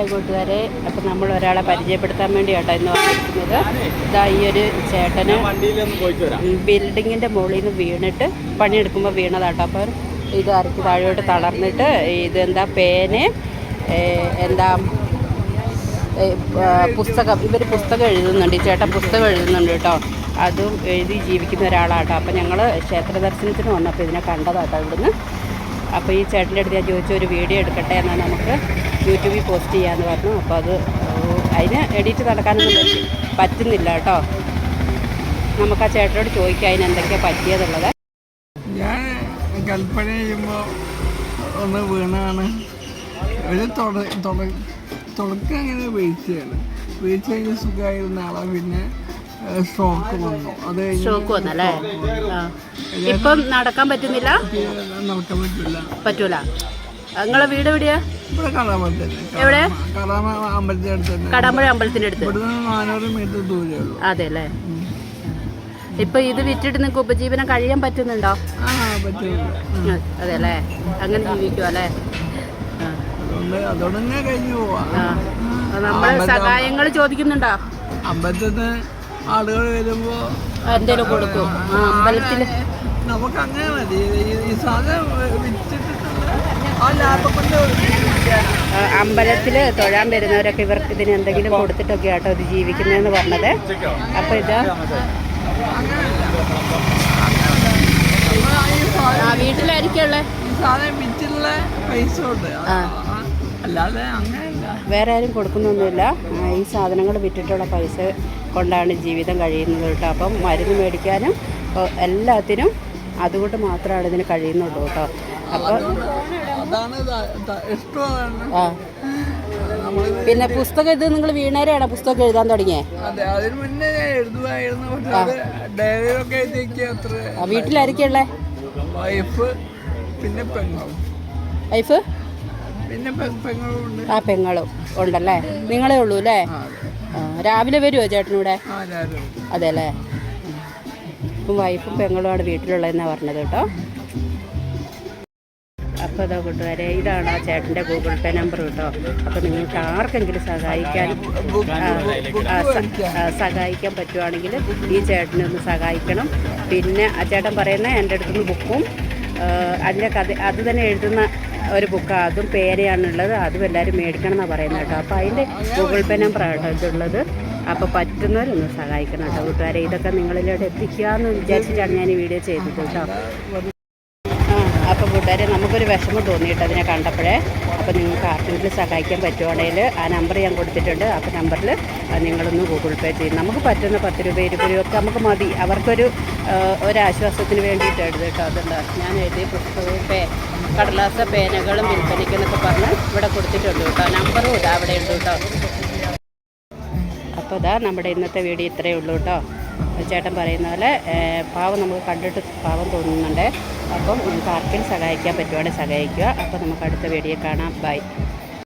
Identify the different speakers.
Speaker 1: Hi കൂട്ടുകാരെ അപ്പം നമ്മൾ ഒരാളെ പരിചയപ്പെടുത്താൻ വേണ്ടിയാട്ടോ ഇന്ന് വന്നിരിക്കുന്നത്. ഇതാ ഈ ഒരു ചേട്ടന് ബിൽഡിങ്ങിന്റെ മുകളിൽ നിന്ന് വീണിട്ട് പണിയെടുക്കുമ്പോൾ വീണതാട്ടോ. അപ്പം ഇത് അരച്ച് താഴോട്ട് തളർന്നിട്ട് ഇതെന്താ പേന് എന്താ പുസ്തകം. ഇവർ പുസ്തകം എഴുതുന്നുണ്ട്. ഈ ചേട്ടൻ പുസ്തകം എഴുതുന്നുണ്ട് കേട്ടോ. അതും എഴുതി ജീവിക്കുന്ന ഒരാളാട്ടോ. അപ്പം ഞങ്ങൾ ക്ഷേത്ര ദർശനത്തിന് വന്നപ്പോൾ ഇതിനെ കണ്ടതാട്ടോ ഇവിടുന്ന്. അപ്പോൾ ഈ ചേട്ടന്റെ അടുത്ത് ഞാൻ ചോദിച്ചു ഒരു വീഡിയോ എടുക്കട്ടെ എന്നാൽ നമുക്ക് യൂട്യൂബിൽ പോസ്റ്റ് ചെയ്യാമെന്ന് പറഞ്ഞു. അപ്പോൾ അത് അതിന് എഡിറ്റ് നടക്കാനൊന്നും പറ്റുന്നില്ല കേട്ടോ. നമുക്ക് ആ ചേട്ടനോട് ചോദിക്കാം അതിന് എന്തൊക്കെയാണ് പറ്റിയതുള്ളത്.
Speaker 2: ഞാൻ കൽപ്പന ചെയ്യുമ്പോൾ ഒന്ന് വീണാണ്. ഒരു തുട തുട തുടക്കം അങ്ങനെ വീഴ്ചയാണ് വീഴ്ച കഴിഞ്ഞ് സുഖമായിരുന്ന ആളാ പിന്നെ സ്ട്രോക്ക് വന്നു. അത്
Speaker 1: സ്ട്രോക്ക് വന്നല്ലേ? ഇപ്പം നടക്കാൻ പറ്റുന്നില്ല?
Speaker 2: നടക്കാൻ പറ്റില്ല.
Speaker 1: പറ്റൂല. നിങ്ങളെ വീട് എവിടെയാ?
Speaker 2: ഇവിടെ
Speaker 1: എവിടെ?
Speaker 2: കടാമ അമ്പലത്തിന്റെ അടുത്ത് തന്നെ.
Speaker 1: കടമ്പഴ അമ്പലത്തിന്റെ അടുത്ത്.
Speaker 2: ഇവിടുന്ന് നാനൂറ് മീറ്റർ ഉള്ളൂ.
Speaker 1: അതെ അല്ലേ ഇപ്പൊ ഇത് വിറ്റിട്ട് നിങ്ങൾക്ക് ഉപജീവനം കഴിയാൻ പറ്റുന്നുണ്ടോ?
Speaker 2: ആ
Speaker 1: പറ്റുന്നുണ്ട്. അതെ അല്ലേ അങ്ങനെ ജീവിക്കും അല്ലേ?
Speaker 2: അതുകൊണ്ട് അതോടെ തന്നെ കഴിഞ്ഞു പോവാ.
Speaker 1: ആ. സഹായങ്ങൾ ചോദിക്കുന്നുണ്ടോ?
Speaker 2: അമ്പലത്തിൽ ആളുകൾ വരുമ്പോൾ
Speaker 1: എന്തേലും കൊടുക്കും. അമ്പലത്തിൽ.
Speaker 2: നമുക്ക് അങ്ങനെ മതി. ഈ- സാധനം വിറ്റിട്ടിട്ടുള്ള
Speaker 1: അമ്പലത്തിൽ തൊഴാൻ വരുന്നവരൊക്കെ ഇവർക്ക് ഇതിന് എന്തെങ്കിലും കൊടുത്തിട്ടൊക്കെ ആട്ടോ ഇത് ജീവിക്കുന്നതെന്ന് പറഞ്ഞത്. അപ്പോൾ ഇത്
Speaker 2: നമ്മൾ
Speaker 1: ആ വീട്ടിലായിരിക്കും
Speaker 2: സാധനം വിറ്റുള്ള പൈസ ഉണ്ട്.
Speaker 1: ആ.
Speaker 2: അല്ലാതെ
Speaker 1: വേറെ ആരും കൊടുക്കുന്നൊന്നുമില്ല. ഈ സാധനങ്ങൾ വിറ്റിട്ടുള്ള പൈസ കൊണ്ടാണ് ജീവിതം കഴിയുന്നത് കേട്ടോ. അപ്പം മരുന്ന് മേടിക്കാനും എല്ലാത്തിനും അതുകൊണ്ട് മാത്രമാണ് ഇതിന് കഴിയുന്നുള്ളൂ കേട്ടോ. അപ്പോൾ പിന്നെ പുസ്തകം ഇത് നിങ്ങൾ വീണേരെയാണ് പുസ്തകം എഴുതാൻ തുടങ്ങിയേ? വീട്ടിലായിരിക്കുള്ളേ
Speaker 2: വൈഫ് പിന്നെ പെങ്ങളും.
Speaker 1: വൈഫ്?
Speaker 2: പിന്നെ പെങ്ങളും
Speaker 1: ആ പെങ്ങളും ഉണ്ടല്ലേ? നിങ്ങളേ ഉള്ളൂ അല്ലേ? രാവിലെ വരുമോ ചേട്ടനൂടെ? അതെ അല്ലേ? വൈഫും വൈഫും പെങ്ങളുമാണ് വീട്ടിലുള്ളതെന്നാണ് പറഞ്ഞത് കേട്ടോ. അപ്പോൾ അതോ കൂട്ടുകാരെ ഇതാണ് ആ ചേട്ടന്റെ ഗൂഗിൾ പേ നമ്പർ കേട്ടോ. അപ്പോൾ നിങ്ങൾക്ക് ആർക്കെങ്കിലും സഹായിക്കാൻ സഹായിക്കാൻ പറ്റുവാണെങ്കിൽ ഈ ചേട്ടനെ ഒന്ന് സഹായിക്കണം. പിന്നെ ആ ചേട്ടൻ പറയുന്ന എന്റെ അടുത്തുനിന്ന് ബുക്കും അതിന്റെ കഥ അത് തന്നെ എഴുതുന്ന ഒരു ബുക്ക്. അതും പേരെയാണുള്ളത്. അതും എല്ലാവരും മേടിക്കണം എന്നാണ് പറയുന്നത് കേട്ടോ. അപ്പോൾ അതിന്റെ ഗൂഗിൾ പേ നമ്പറാണ് കേട്ടോ ഇതുള്ളത്. അപ്പോൾ പറ്റുന്നവരൊന്ന് സഹായിക്കണം കേട്ടോ കൂട്ടുകാരെ. ഇതൊക്കെ നിങ്ങളിലൂടെ എത്തിക്കുക എന്ന് വിചാരിച്ചിട്ടാണ് ഞാൻ ഈ വീഡിയോ ചെയ്തത് കേട്ടോ. അപ്പോൾ കൂട്ടുകാരെ നമുക്കൊരു വിഷമം തോന്നിയിട്ട് അതിനെ കണ്ടപ്പോഴേ അപ്പോൾ നിങ്ങൾക്ക് ആർക്കെങ്കിലും സഹായിക്കാൻ പറ്റുവാണെങ്കിൽ ആ നമ്പർ ഞാൻ കൊടുത്തിട്ടുണ്ട്. ആ നമ്പറിൽ നിങ്ങളൊന്ന് ഗൂഗിൾ പേ ചെയ്യും. നമുക്ക് പറ്റുന്ന പത്ത് രൂപ ഇരുപത് രൂപ നമുക്ക് മതി. അവർക്കൊരു ഒരാശ്വാസത്തിന് വേണ്ടിയിട്ട് എഴുതി കേട്ടോ. അതുണ്ട്. ഞാൻ എഴുതി പുസ്തകവും പേ കടലാസ പേനകളും വിൽപ്പനയ്ക്കെന്നൊക്കെ പറഞ്ഞ് ഇവിടെ കൊടുത്തിട്ടുണ്ട് കേട്ടോ. നമ്പറും ഇതാ അവിടെ ഉണ്ട് കേട്ടോ. അപ്പോൾ ഇതാ നമ്മുടെ ഇന്നത്തെ വീഡിയോ ഇത്രയേ ഉള്ളൂ കേട്ടോ. ചേട്ടൻ പറയുന്ന പോലെ പാവം നമുക്ക് കണ്ടിട്ട് പാവം തോന്നുന്നുണ്ട്. അപ്പം നമുക്ക് ആർക്കെങ്കിലും സഹായിക്കാൻ പറ്റുവാണെങ്കിൽ സഹായിക്കുക. അപ്പം നമുക്ക് അടുത്ത വീഡിയോ കാണാം. ബൈ.